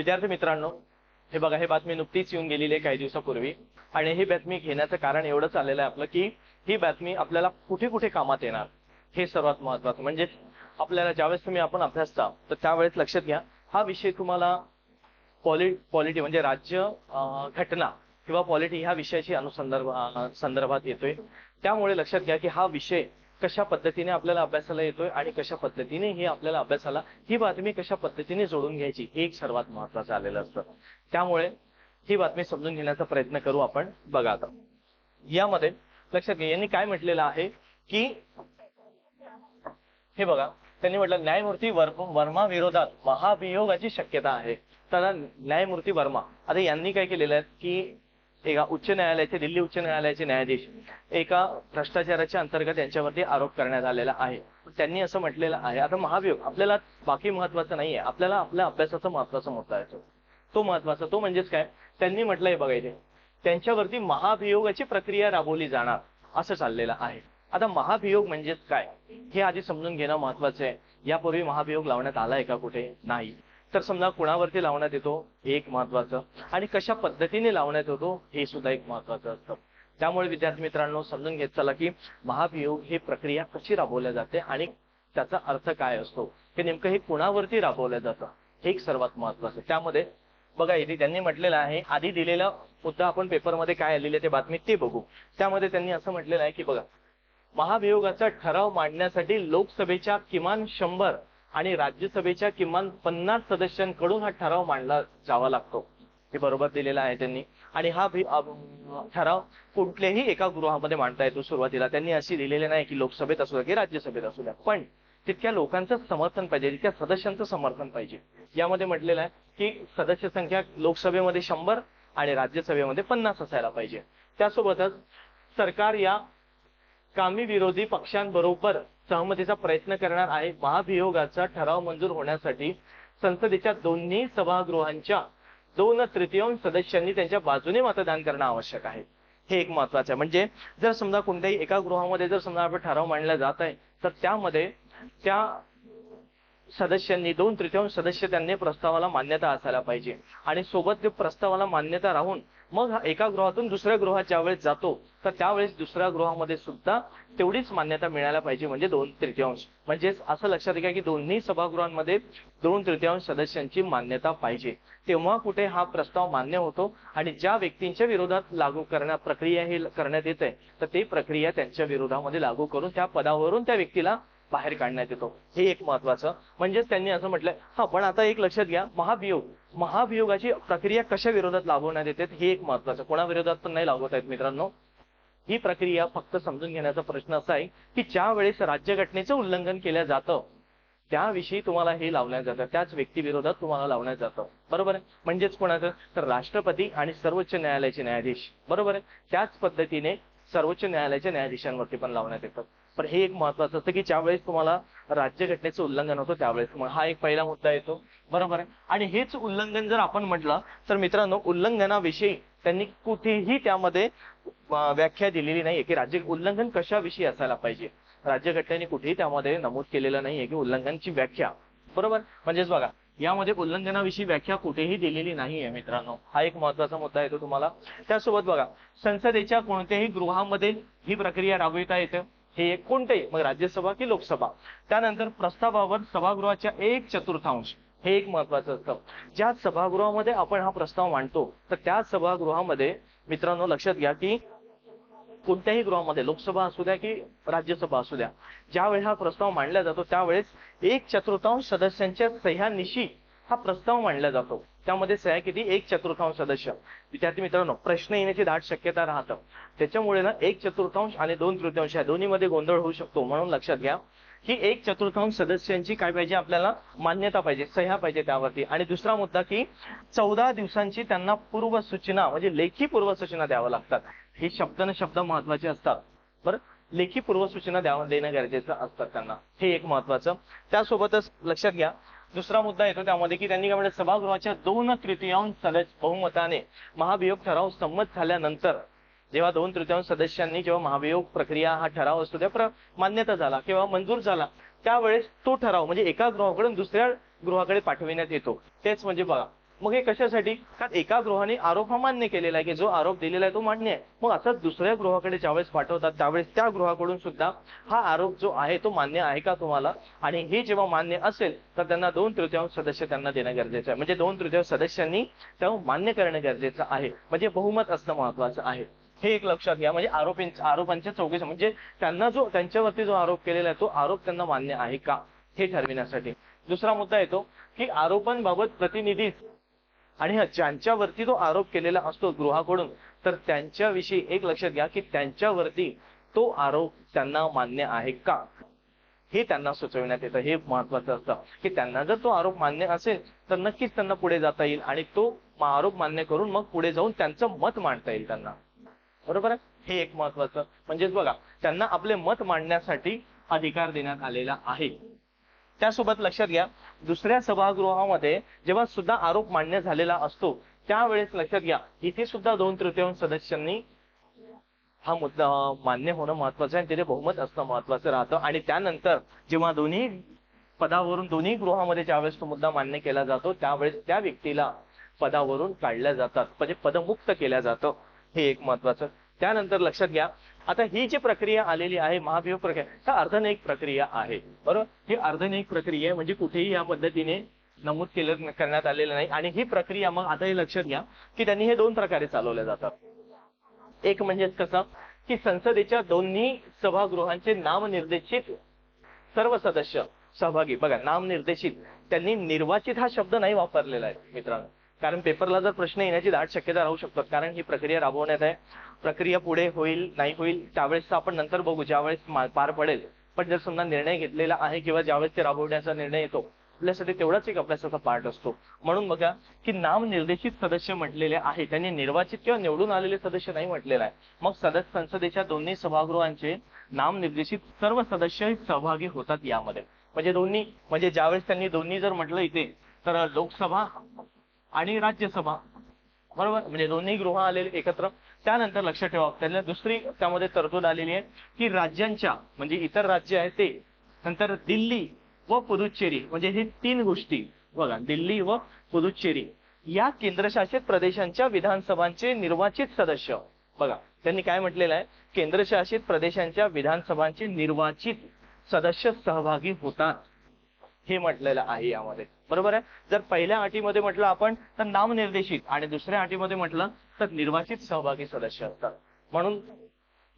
विद्यार्थी मित्रांनो हे बघा हे बातमी नुकतीच येऊन गेलेली आहे काही दिवसापूर्वी. आणि ही बातमी घेण्याचं कारण एवढंच आलेलं आहे आपलं की ही बातमी आपल्याला कुठे कुठे कामात येणार? हे सर्वात महत्वाचं म्हणजे आपल्याला ज्यावेळेस तुम्ही आपण अभ्यासता तर त्यावेळेस लक्षात घ्या हा विषय तुम्हाला पॉलि पॉलिटी म्हणजे राज्य घटना किंवा पॉलिटी ह्या विषयाची अनुसंदर्भ संदर्भात येतोय. त्यामुळे लक्षात घ्या की हा विषय कशा पद्धतीने आपल्याला अभ्यासाला येतोय आणि कशा पद्धतीने ही आपल्याला अभ्यासाला ही बातमी कशा पद्धतीने जोडून घ्यायची हे एक सर्वात महत्वाचं आलेलं असतं. त्यामुळे ही बातमी समजून घेण्याचा प्रयत्न करू आपण बघा आता. यामध्ये लक्षात घ्या यांनी काय म्हटलेलं आहे की हे बघा त्यांनी म्हटलं न्यायमूर्ती वर्मा विरोधात महाभियोगाची शक्यता आहे. तर न्यायमूर्ती वर्मा आता यांनी काय केलेलं आहे की एका उच्च न्यायालयाचे दिल्ली उच्च न्यायालयाचे न्यायाधीश एका भ्रष्टाचाराच्या अंतर्गत यांच्यावरती आरोप करण्यात आलेला आहे. त्यांनी असं म्हटलेलं आहे. आता महाभियोग आपल्याला बाकी महत्वाचं नाहीये. आपल्याला आपल्या अभ्यासाचा महत्त्वाचा मुद्दा येतो तो. महत्त्वाचा तो म्हणजेच काय? त्यांनी म्हटलंय बघायचे त्यांच्यावरती महाभियोगाची प्रक्रिया राबवली जाणार असं चाललेलं आहे. आता महाभियोग म्हणजेच काय? हे आधी समजून घेणं महत्वाचं आहे. यापूर्वी महाभियोग लावण्यात आलाय का कुठे? नाही. तर समजा कुणावरती लावण्यात येतो? हे एक महत्वाचं आणि कशा पद्धतीने लावण्यात येतो? हे सुद्धा एक महत्वाचं असतं. त्यामुळे विद्यार्थी मित्रांनो समजून घेत चला की महाभियोग हे प्रक्रिया कशी राबवल्या जाते आणि त्याचा अर्थ काय असतो? हे नेमकं हे कुणावरती राबवलं जातं? हे एक सर्वात महत्वाचं त्यामध्ये बघा इथे त्यांनी म्हटलेलं आहे आधी दिलेला मुद्दा आपण पेपरमध्ये काय आलेले ते बातमी ते बघू. त्यामध्ये त्यांनी असं म्हटलेलं आहे की बघा महाभियोगाचा ठराव मांडण्यासाठी लोकसभेच्या किमान शंभर आणि राज्यसभेच्या किमान पन्नास सदस्यांकडून हा ठराव मांडला जावा लागतो. हे बरोबर दिलेला आहे त्यांनी. आणि हा ठराव कुठल्याही एका गृहामध्ये मांडता येतो सुरुवातीला. त्यांनी अशी दिलेले नाही की लोकसभेत असू द्या की राज्यसभेत असू द्या. पण तितक्या लोकांचं समर्थन पाहिजे तितक्या सदस्यांचं समर्थन पाहिजे. यामध्ये म्हटलेलं आहे की सदस्य संख्या लोकसभेमध्ये शंभर आणि राज्यसभेमध्ये पन्नास असायला पाहिजे. त्यासोबतच सरकार या कामी विरोधी पक्षांबरोबर सहमतीचा प्रयत्न करणार आहे. महाभियोगाचा ठराव मंजूर होण्यासाठी संसदेच्या दोन्ही सभागृहांच्या दोन तृतीयांश सदस्यांनी त्यांच्या बाजूने मतदान करणं आवश्यक आहे. हे एक महत्वाचं आहे. म्हणजे जर समजा कोणत्याही एका गृहामध्ये जर समजा आपण ठराव मांडला जात आहे तर त्यामध्ये त्या सदस्यांनी दोन तृतीयांश सदस्य त्यांनी प्रस्तावाला मान्यता असायला पाहिजे. आणि सोबत ते प्रस्तावाला मान्यता राहून मग एका गृहातून दुसऱ्या गृहात ज्यावेळेस जातो तर त्यावेळेस दुसऱ्या गृहामध्ये सुद्धा तेवढीच मान्यता मिळायला पाहिजे म्हणजे दोन तृतीयांश म्हणजेच असं लक्षात घ्या की दोन्ही सभागृहांमध्ये दोन तृतीयांश सदस्यांची मान्यता पाहिजे. तेव्हा कुठे हा प्रस्ताव मान्य होतो आणि ज्या व्यक्तींच्या विरोधात लागू करण्या प्रक्रिया ही करण्यात येते तर ती प्रक्रिया त्यांच्या विरोधामध्ये लागू करून त्या पदावरून त्या व्यक्तीला बाहेर काढण्यात येतो. हे एक महत्वाचं म्हणजेच त्यांनी असं म्हटलंय हा पण आता एक लक्षात घ्या महाभियोग महाभियोगाची प्रक्रिया कशा विरोधात लाभवण्यात येते हे एक महत्वाचं कोणाविरोधात पण नाही लाभवत आहेत मित्रांनो. ही प्रक्रिया फक्त समजून घेण्याचा प्रश्न असा आहे की ज्या वेळेस राज्यघटनेचं उल्लंघन केलं जातं त्याविषयी तुम्हाला हे लावण्यात जातं. त्याच व्यक्तीविरोधात तुम्हाला लावण्यात जातं. बरोबर आहे? म्हणजेच कोणाचं? तर राष्ट्रपती आणि सर्वोच्च न्यायालयाचे न्यायाधीश. बरोबर आहे? त्याच पद्धतीने सर्वोच्च न्यायालयाच्या न्यायाधीशांवरती पण लावण्यात येतं. पण हे एक महत्वाचं असतं की ज्यावेळेस तुम्हाला राज्यघटनेचं उल्लंघन होतं त्यावेळेस मग हा एक पहिला मुद्दा येतो. बरोबर आहे? आणि हेच उल्लंघन जर आपण म्हटलं तर मित्रांनो उल्लंघनाविषयी त्यांनी कुठेही त्यामध्ये व्याख्या दिलेली नाहीये की राज्य उल्लंघन कशाविषयी असायला पाहिजे. राज्यघटनेने कुठेही त्यामध्ये नमूद केलेलं नाहीये की उल्लंघनची व्याख्या. बरोबर? म्हणजेच बघा यामध्ये उल्लंघनाविषयी व्याख्या कुठेही दिलेली नाहीये मित्रांनो. हा एक महत्त्वाचा मुद्दा येतो तुम्हाला. त्यासोबत बघा संसदेच्या कोणत्याही गृहामध्ये ही प्रक्रिया राबविता येते. हे एक कोणते मग राज्यसभा की लोकसभा? त्यानंतर प्रस्तावावर सभागृहाच्या एक चतुर्थांश हे एक महत्वाचं असतं. ज्या सभागृहामध्ये आपण हा प्रस्ताव मांडतो तर त्या सभागृहामध्ये मित्रांनो लक्षात घ्या की कोणत्याही गृहामध्ये लोकसभा असू द्या की राज्यसभा असू द्या ज्यावेळी हा प्रस्ताव मांडला जातो त्यावेळेस एक चतुर्थांश सदस्यांच्या सह्यानिशी हा प्रस्ताव मांडला जातो. त्यामध्ये सह्या किती एक चतुर्थांश सदस्य. विद्यार्थी मित्रांनो प्रश्न येण्याची दाट शक्यता राहतं. त्याच्यामुळे ना एक चतुर्थांश आणि दोन तृतीयांश या दोन्हीमध्ये गोंधळ होऊ शकतो. म्हणून लक्षात घ्या ही एक चतुर्थांश सदस्यांची काय पाहिजे? आपल्याला मान्यता पाहिजे सह्या पाहिजे त्यावरती. आणि दुसरा मुद्दा की चौदा दिवसांची त्यांना पूर्व सूचना म्हणजे लेखी पूर्व सूचना द्याव्या लागतात. हे शब्द न शब्द महत्त्वाचे असतात. बरं? लेखी पूर्व सूचना द्यावं देणं गरजेचं असतात त्यांना. हे एक महत्वाचं. त्यासोबतच लक्षात घ्या दुसरा मुद्दा येतो त्यामध्ये की त्यांनी काय म्हणलं सभागृहाच्या दोन तृतीयांश सदस्य बहुमताने महाभियोग ठराव संमत झाल्यानंतर जेव्हा दोन तृतीयांश सदस्यांनी जेव्हा महाभियोग प्रक्रिया हा ठराव असतो त्या प्र- मान्यता झाला किंवा मंजूर झाला त्यावेळेस तो ठराव म्हणजे एका गृहाकडून दुसऱ्या गृहाकडे पाठविण्यात येतो. तेच म्हणजे बघा मग हे कशासाठी? कारण एका गृहाने आरोप हा मान्य केलेला आहे की जो आरोप दिलेला आहे तो मान्य आहे? मग असं दुसऱ्या गृहाकडे ज्यावेळेस पाठवतात त्यावेळेस त्या गृहाकडून सुद्धा हा आरोप जो आहे तो मान्य आहे का तुम्हाला? आणि हे जेव्हा मान्य असेल तर त्यांना दोन तृतीयांश सदस्य त्यांना देणं गरजेचं आहे. म्हणजे दोन तृतीयांश सदस्यांनी त्या मान्य करणं गरजेचं आहे. म्हणजे बहुमत असणं महत्वाचं आहे. हे एक लक्षात घ्या. म्हणजे आरोपींच्या आरोपांच्या चौकशी म्हणजे त्यांना जो त्यांच्यावरती जो आरोप केलेला आहे तो आरोप त्यांना मान्य आहे का? हे ठरविण्यासाठी. दुसरा मुद्दा येतो की आरोपांबाबत प्रतिनिधी आणि हा ज्यांच्यावरती तो आरोप केलेला असतो गृहाकडून तर त्यांच्याविषयी एक लक्षात घ्या की त्यांच्यावरती तो आरोप त्यांना मान्य आहे का? हे त्यांना सुचविण्यात येतं. हे महत्वाचं असतं की त्यांना जर तो आरोप मान्य असेल तर नक्कीच त्यांना पुढे जाता येईल आणि तो आरोप मान्य करून मग पुढे जाऊन त्यांचं मत मांडता येईल त्यांना. बरोबर आहे? हे एक महत्वाचं म्हणजेच बघा त्यांना आपले मत मांडण्यासाठी अधिकार देण्यात आलेला आहे. त्यासोबत लक्षात घ्या दुसऱ्या सभागृहामध्ये जेव्हा सुद्धा आरोप मान्य झालेला असतो त्यावेळेस लक्षात घ्या इथे सुद्धा दोन तृतीयांश सदस्यांनी हा मुद्दा मान्य होणं महत्वाचं आहे तिथे बहुमत असणं महत्वाचं राहतं. आणि त्यानंतर जेव्हा दोन्ही पदावरून दोन्ही गृहामध्ये ज्यावेळेस तो मुद्दा मान्य केला जातो त्यावेळेस त्या व्यक्तीला पदावरून काढल्या जातात. म्हणजे पदमुक्त केल्या जातं. हे एक महत्वाचं त्यानंतर लक्षात घ्या. आता ही जी प्रक्रिया आलेली आहे महाभियोग प्रक्रिया हा अर्धनैक प्रक्रिया आहे. बरोबर? ही अर्धनैक प्रक्रिया आहे म्हणजे कुठेही या पद्धतीने नमूद केलं करण्यात आलेलं नाही. आणि ही प्रक्रिया मग आता हे लक्षात घ्या की त्यांनी हे दोन प्रकारे चालवल्या जातात. एक म्हणजे कसं? की संसदेच्या दोन्ही सभागृहांचे नामनिर्देशित सर्व सदस्य सहभागी. बघा नामनिर्देशित. त्यांनी निर्वाचित हा शब्द नाही वापरलेला आहे मित्रांनो. कारण पेपरला जर प्रश्न येण्याची दाट शक्यता राहू शकतात कारण ही प्रक्रिया राबवण्यात आहे. प्रक्रिया पुढे होईल नाही होईल त्यावेळेस आपण नंतर बघू ज्यावेळेस पार पडेल. पण जर समजा निर्णय घेतलेला आहे किंवा ज्यावेळेस ते राबवण्याचा निर्णय येतो आपल्यासाठी तेवढाच एक अभ्यासाचा पार्ट असतो. म्हणून बघा की नाम निर्देशित सदस्य म्हटलेले आहे त्यांनी निर्वाचित किंवा निवडून आलेले सदस्य नाही म्हटलेलं आहे. मग सदस्य संसदेच्या दोन्ही सभागृहांचे नाम निर्देशित सर्व सदस्य सहभागी होतात यामध्ये. म्हणजे दोन्ही म्हणजे ज्यावेळेस त्यांनी दोन्ही जर म्हटलं इथे तर लोकसभा आणि राज्यसभा. बरोबर? म्हणजे दोन्ही गृह आलेले एकत्र. त्यानंतर लक्षात ठेवा. त्यांना दुसरी त्यामध्ये तरतूद आलेली आहे की राज्यांच्या म्हणजे इतर राज्य आहे ते नंतर दिल्ली व पुदुच्चेरी म्हणजे हे तीन गोष्टी. बघा दिल्ली व पुदुच्चेरी. या केंद्रशासित प्रदेशांच्या विधानसभांचे निर्वाचित सदस्य. बघा त्यांनी काय म्हटलेलं आहे? केंद्रशासित प्रदेशांच्या विधानसभांचे निर्वाचित सदस्य सहभागी होतात. हे म्हटलेलं आहे यामध्ये. बरोबर आहे? जर पहिल्या अटीमध्ये म्हटलं आपण तर नामनिर्देशित आणि दुसऱ्या अटीमध्ये म्हटलं तर निर्वाचित सहभागी सदस्य असतात. म्हणून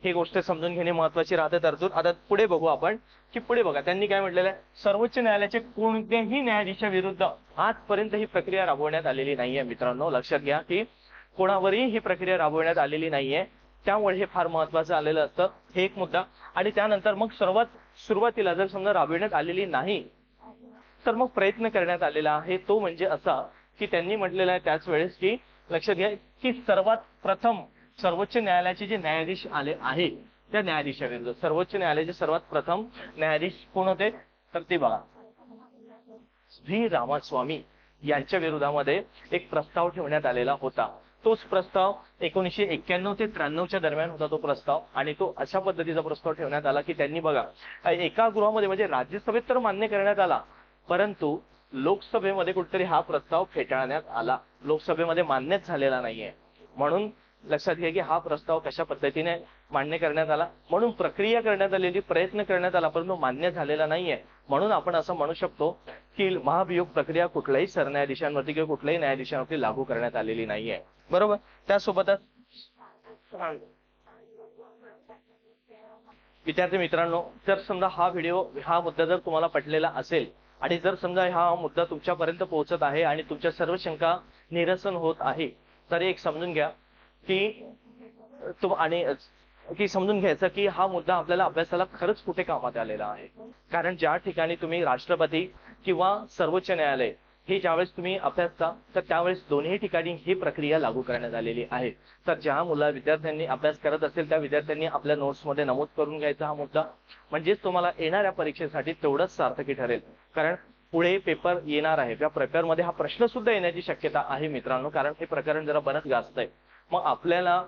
ही गोष्ट समजून घेणे महत्वाची राहते तरतूद. आता पुढे बघू आपण की पुढे बघा त्यांनी काय म्हटलेलं आहे? सर्वोच्च न्यायालयाचे कोणत्याही न्यायाधीशा विरुद्ध आजपर्यंत ही प्रक्रिया राबवण्यात आलेली नाहीये मित्रांनो. लक्षात घ्या की कोणावरही ही प्रक्रिया राबवण्यात आलेली नाहीये. त्यामुळे हे फार महत्वाचं आलेलं असतं. हे एक मुद्दा. आणि त्यानंतर मग सर्वात सुरुवातीला जर समजा राबविण्यात आलेली नाही तर मग प्रयत्न करण्यात आलेला आहे तो म्हणजे असा की त्यांनी म्हटलेलं आहे त्याच वेळेस की लक्षात घ्या की सर्वात प्रथम सर्वोच्च न्यायालयाचे जे न्यायाधीश आले आहे त्या न्यायाधीशाविरुद्ध. सर्वोच्च न्यायालयाचे सर्वात प्रथम न्यायाधीश कोण होते? तर ते बघा. व्ही. रामास्वामी यांच्या विरोधामध्ये एक प्रस्ताव ठेवण्यात आलेला होता. तोच प्रस्ताव एकोणीशे एक्क्याण्णव ते त्र्याण्णवच्या दरम्यान होता तो प्रस्ताव आणि तो अशा पद्धतीचा प्रस्ताव ठेवण्यात आला की त्यांनी बघा एका गृहामध्ये म्हणजे राज्यसभेत तर मान्य करण्यात आला परंतु लोकसभेमध्ये कुठेतरी हा प्रस्ताव फेटाळण्यात आला. लोकसभेमध्ये मान्यच झालेला नाहीये. म्हणून लक्षात घ्या की हा प्रस्ताव कशा पद्धतीने मान्य करण्यात आला? म्हणून प्रक्रिया करण्यात आलेली प्रयत्न करण्यात आला परंतु मान्य झालेला नाहीये. म्हणून आपण असं म्हणू शकतो की महाभियोग प्रक्रिया कुठल्याही सरन्यायाधीशांवरती किंवा कुठल्याही न्यायाधीशांवरती लागू करण्यात आलेली नाहीये. बरोबर? त्यासोबतच विद्यार्थी मित्रांनो जर समजा हा व्हिडिओ हा मुद्दा जर तुम्हाला पटलेला असेल आणि जर समजा हा मुद्दा तुमच्यापर्यंत पोहोचत आहे आणि तुमच्या सर्व शंका निरसन होत आहे तर एक समजून घ्या की तुम आणि की समजून घ्यायचं की हा मुद्दा आपल्याला अभ्यासाला खरंच कुठे कामात आलेला आहे. कारण ज्या ठिकाणी तुम्ही राष्ट्रपती किंवा सर्वोच्च न्यायालय हे ज्यावेळेस तुम्ही अभ्यासता तर त्यावेळेस दोन्ही ठिकाणी ही प्रक्रिया लागू करण्यात आलेली आहे. तर ज्या मुला विद्यार्थ्यांनी अभ्यास करत असेल त्या विद्यार्थ्यांनी आपल्या नोट्समध्ये नमूद करून घ्यायचा हा मुद्दा. म्हणजेच तुम्हाला येणाऱ्या परीक्षेसाठी तेवढंच सार्थकी ठरेल. कारण पुढे पेपर येणार आहे. त्या पेपरमध्ये हा प्रश्न सुद्धा येण्याची शक्यता आहे मित्रांनो. कारण हे प्रकरण जरा बरंच गाजत आहे. मग आपल्याला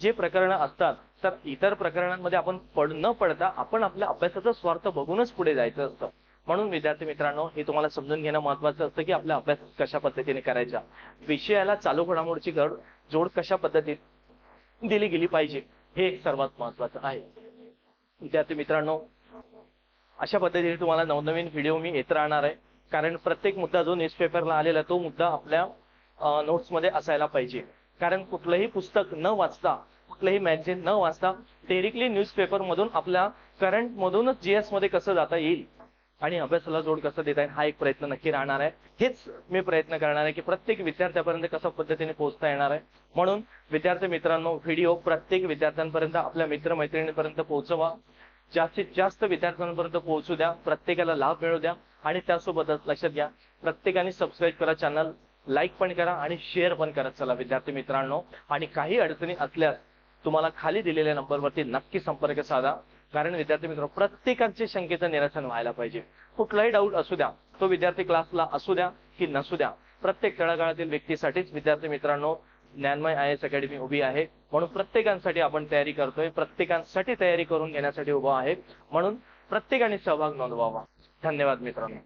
जे प्रकरणं असतात तर इतर प्रकरणांमध्ये आपण पड न पडता आपण आपल्या अभ्यासाचा स्वार्थ बघूनच पुढे जायचं असतं. म्हणून विद्यार्थी मित्रांनो हे तुम्हाला समजून घेणं महत्वाचं असतं की आपला अभ्यास कशा पद्धतीने करायचा. विषयाला चालू घडामोडची घड जोड कशा पद्धतीत दिली गेली पाहिजे हे एक सर्वात महत्वाचं आहे. विद्यार्थी मित्रांनो अशा पद्धतीने तुम्हाला नवनवीन व्हिडिओ मी येत राहणार आहे. कारण प्रत्येक मुद्दा जो न्यूजपेपरला आलेला तो मुद्दा आपल्या नोट्समध्ये असायला पाहिजे. कारण कुठलंही पुस्तक न वाचता कुठलंही मॅगझिन न वाचता डायरेक्टली न्यूजपेपरमधून आपल्या करंटमधूनच जी एसमध्ये कसं जाता येईल आणि अभ्यासाला जोड कसं देता येईल हा एक प्रयत्न नक्की राहणार आहे. हेच मी प्रयत्न करणार आहे की प्रत्येक विद्यार्थ्यापर्यंत कशा पद्धतीने पोहोचता येणार आहे. म्हणून विद्यार्थी मित्रांनो व्हिडिओ प्रत्येक विद्यार्थ्यांपर्यंत आपल्या मित्रमैत्रिणींपर्यंत पोहोचवा. जास्तीत जास्त विद्यार्थ्यांपर्यंत पोहोचू द्या. प्रत्येकाला लाभ मिळू द्या. आणि त्यासोबतच लक्षात घ्या प्रत्येकाने सबस्क्राईब करा चॅनल लाईक पण करा आणि शेअर पण करत चला विद्यार्थी मित्रांनो आणि काही अडचणी असल्यास तुम्हाला खाली दिलेल्या नंबरवरती नक्की संपर्क साधा. कारण विद्यार्थी मित्र प्रत्येकाचे शंकेचं निरसन व्हायला पाहिजे. कुठलाही डाऊट असू द्या तो विद्यार्थी क्लासला असू द्या की नसू द्या प्रत्येक तळागाळातील व्यक्तीसाठीच विद्यार्थी मित्रांनो ज्ञानमय आय एस अकॅडमी उभी आहे. म्हणून प्रत्येकांसाठी आपण तयारी करतोय प्रत्येकांसाठी तयारी करून घेण्यासाठी उभा आहे. म्हणून प्रत्येकाने सहभाग नोंदवावा. धन्यवाद मित्रांनो.